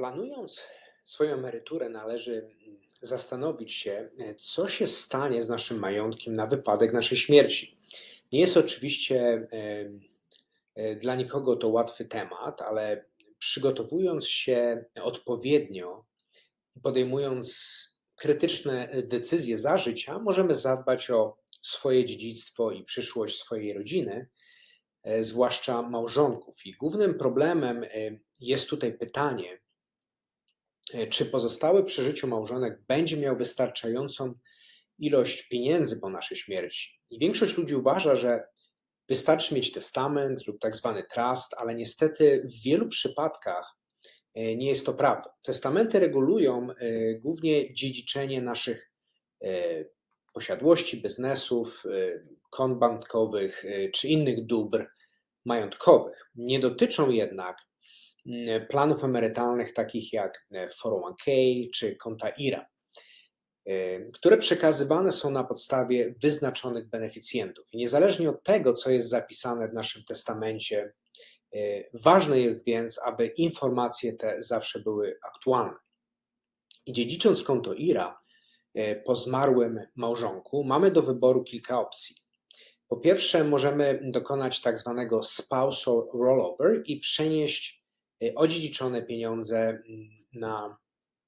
Planując swoją emeryturę, należy mm, zastanowić się, e, co się stanie z naszym majątkiem na wypadek naszej śmierci. Nie jest oczywiście e, dla nikogo to łatwy temat, ale przygotowując się odpowiednio, podejmując krytyczne decyzje za życia, możemy zadbać o swoje dziedzictwo i przyszłość swojej rodziny, e, zwłaszcza małżonków. I głównym problemem e, jest tutaj pytanie, e, czy pozostały przy życiu małżonek będzie miał wystarczającą ilość pieniędzy po naszej śmierci. I większość ludzi uważa, że wystarczy mieć testament lub tak zwany trust, ale niestety w wielu przypadkach nie jest to prawdą. Testamenty regulują głównie dziedziczenie naszych posiadłości, biznesów, kont bankowych czy innych dóbr majątkowych. Nie dotyczą jednak planów emerytalnych takich jak 401k czy konta IRA, które przekazywane są na podstawie wyznaczonych beneficjentów. I niezależnie od tego, co jest zapisane w naszym testamencie, ważne jest więc, aby informacje te zawsze były aktualne. I dziedzicząc konto IRA po zmarłym małżonku, mamy do wyboru kilka opcji. Po pierwsze, możemy dokonać tak zwanego spousal rollover i przenieść e, odziedziczone pieniądze mm, na,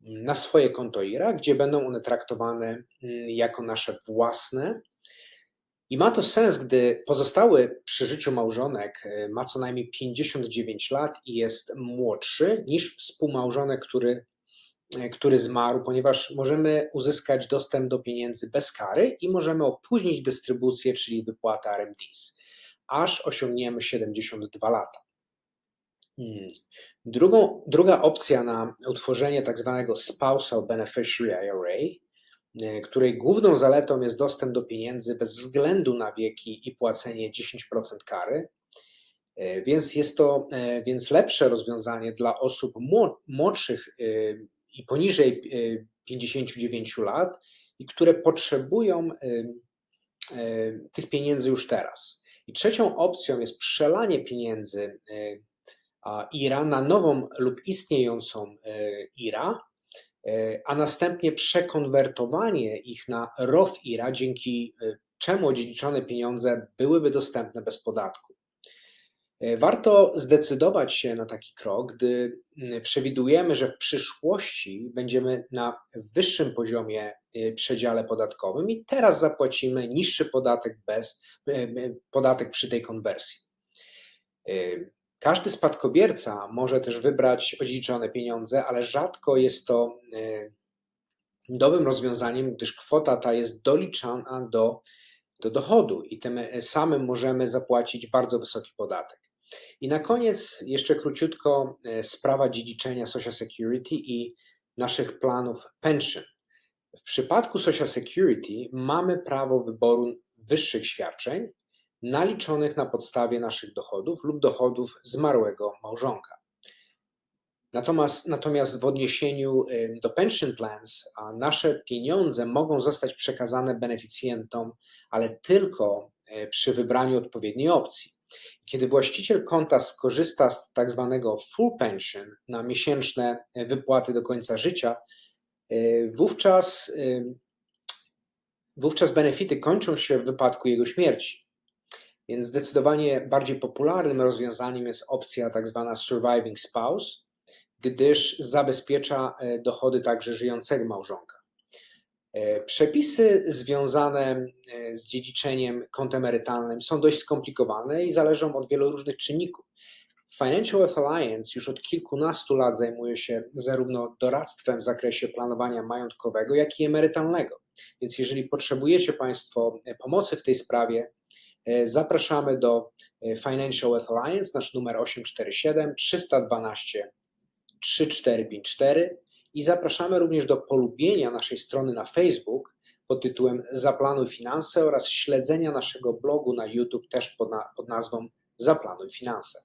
na swoje konto IRA, gdzie będą one traktowane mm, jako nasze własne. I ma to sens, gdy pozostały przy życiu małżonek e, ma co najmniej 59 lat i jest młodszy niż współmałżonek, który E, który zmarł, ponieważ możemy uzyskać dostęp do pieniędzy bez kary i możemy opóźnić dystrybucję, czyli wypłatę RMDs, aż osiągniemy 72 lata. Hmm. Drugą, druga opcja na utworzenie tak zwanego spousal beneficiary IRA, e, której główną zaletą jest dostęp do pieniędzy bez względu na wieki i płacenie 10% kary, e, więc jest to więc lepsze rozwiązanie dla osób młodszych i poniżej 59 e, lat i które potrzebują tych pieniędzy już teraz. I trzecią opcją jest przelanie pieniędzy IRA na nową lub istniejącą IRA, a następnie przekonwertowanie ich na Roth IRA, dzięki czemu odziedziczone pieniądze byłyby dostępne bez podatku. E, warto zdecydować się na taki krok, gdy przewidujemy, że w przyszłości będziemy na wyższym poziomie e, przedziale podatkowym i teraz zapłacimy niższy podatek bez e, podatek przy tej konwersji. Każdy spadkobierca może też wybrać odziedziczone pieniądze, ale rzadko jest to dobrym rozwiązaniem, gdyż kwota ta jest doliczana do, do dochodu i tym samym możemy zapłacić bardzo wysoki podatek. I na koniec jeszcze króciutko e, sprawa dziedziczenia Social Security i naszych planów pension. W przypadku Social Security mamy prawo wyboru wyższych świadczeń naliczonych na podstawie naszych dochodów lub dochodów zmarłego małżonka. Natomiast, natomiast w odniesieniu e, do pension plans, nasze pieniądze mogą zostać przekazane beneficjentom, ale tylko e, przy wybraniu odpowiedniej opcji. Kiedy właściciel konta skorzysta z tak zwanego full pension na miesięczne wypłaty do końca życia, wówczas, wówczas benefity kończą się w wypadku jego śmierci. Więc zdecydowanie bardziej popularnym rozwiązaniem jest opcja tak zwana surviving spouse, gdyż zabezpiecza e, dochody także żyjącego małżonka. E, przepisy związane e, z dziedziczeniem kont emerytalnym są dość skomplikowane i zależą od wielu różnych czynników. Financial Wealth Alliance już od kilkunastu lat zajmuje się zarówno doradztwem w zakresie planowania majątkowego, jak i emerytalnego. Więc jeżeli potrzebujecie Państwo pomocy w tej sprawie, zapraszamy do Financial Wealth Alliance, nasz numer 847 312 3454 i zapraszamy również do polubienia naszej strony na Facebook pod tytułem Zaplanuj Finanse oraz śledzenia naszego blogu na YouTube też pod, na, pod nazwą Zaplanuj Finanse.